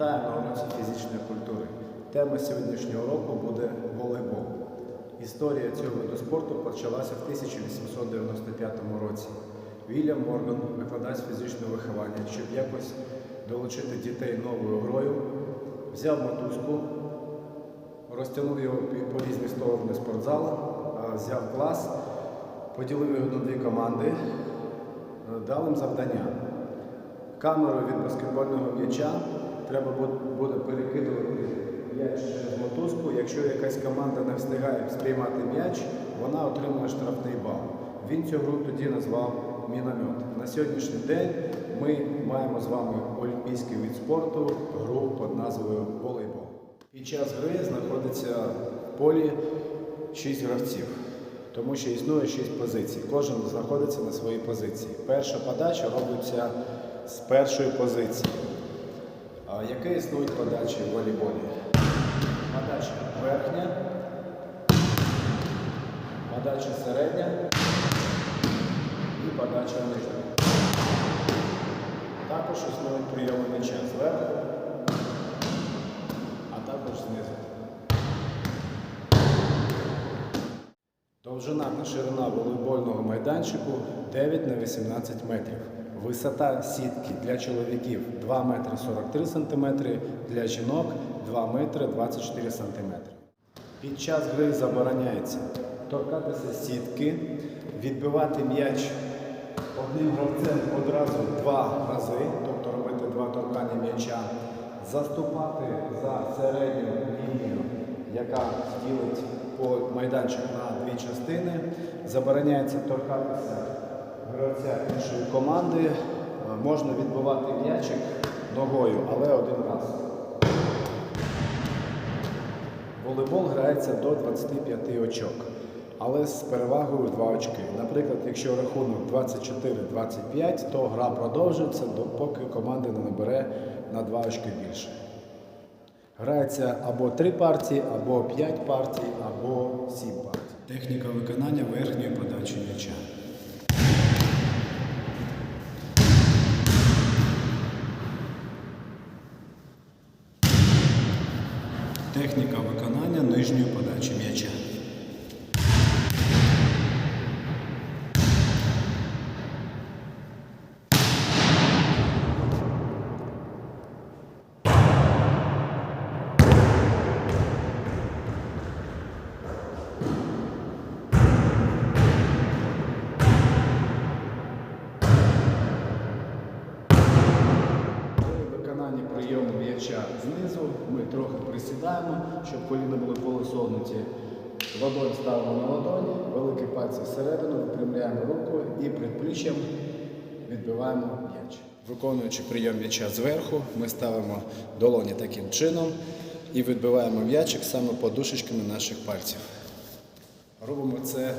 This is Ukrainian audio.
На уроці фізичної культури. Тема сьогоднішнього року буде волейбол. Історія цього виду спорту почалася в 1895 році. Вільям Морган, викладач фізичного виховання, щоб якось долучити дітей новою грою, взяв мотузку, розтягнув його по різні сторони спортзалу, взяв клас, поділив його на дві команди, е, дав їм завдання. Камеру від баскетбольного м'яча треба буде перекидувати м'яч через мотузку. Якщо якась команда не встигає сприймати м'яч, вона отримує штрафний бал. Він цю гру тоді назвав міномет. На сьогоднішній день ми маємо з вами олімпійський вид спорту, гру під назвою волейбол. Під час гри знаходиться в полі 6 гравців, тому що існує 6 позицій. Кожен знаходиться на своїй позиції. Перша подача робиться з першої позиції. А які існують подачі в волейболі? Подача верхня, подача середня і подача нижня. Також існують прийоми м'яча зверху, а також знизу. Довжина та ширина волейбольного майданчику 9 на 18 метрів. Висота сітки для чоловіків 2 метри 43 сантиметри, для жінок 2 метри 24 сантиметри. Під час гри забороняється торкатися сітки, відбивати м'яч одним гравцем одразу два рази, тобто робити два торкання м'яча, заступати за середню лінію, яка ділить по майданчик на дві частини. Забороняється торкатися гравця іншої команди. Е, Можна відбивати м'ячик ногою, але один раз. Волейбол грається до 25 очок, але з перевагою 2 очки. Наприклад, якщо рахунок 24-25, то гра продовжується, поки команда не набере на 2 очки більше. Грається або 3 партії, або 5 партій, або 7 партій. Техніка виконання верхньої подачі м'яча. Техніка виконання нижньої подачі м'яча. При виконанні прийому м'яча знизу ми трохи присідаємо, щоб коліна були полосогнуті. Ладонь ставимо на ладоні, великі пальці всередину, випрямляємо руку і предпліччям відбиваємо м'яч. Виконуючи прийом м'яча зверху, ми ставимо долоні таким чином і відбиваємо м'ячик саме подушечками наших пальців. Робимо це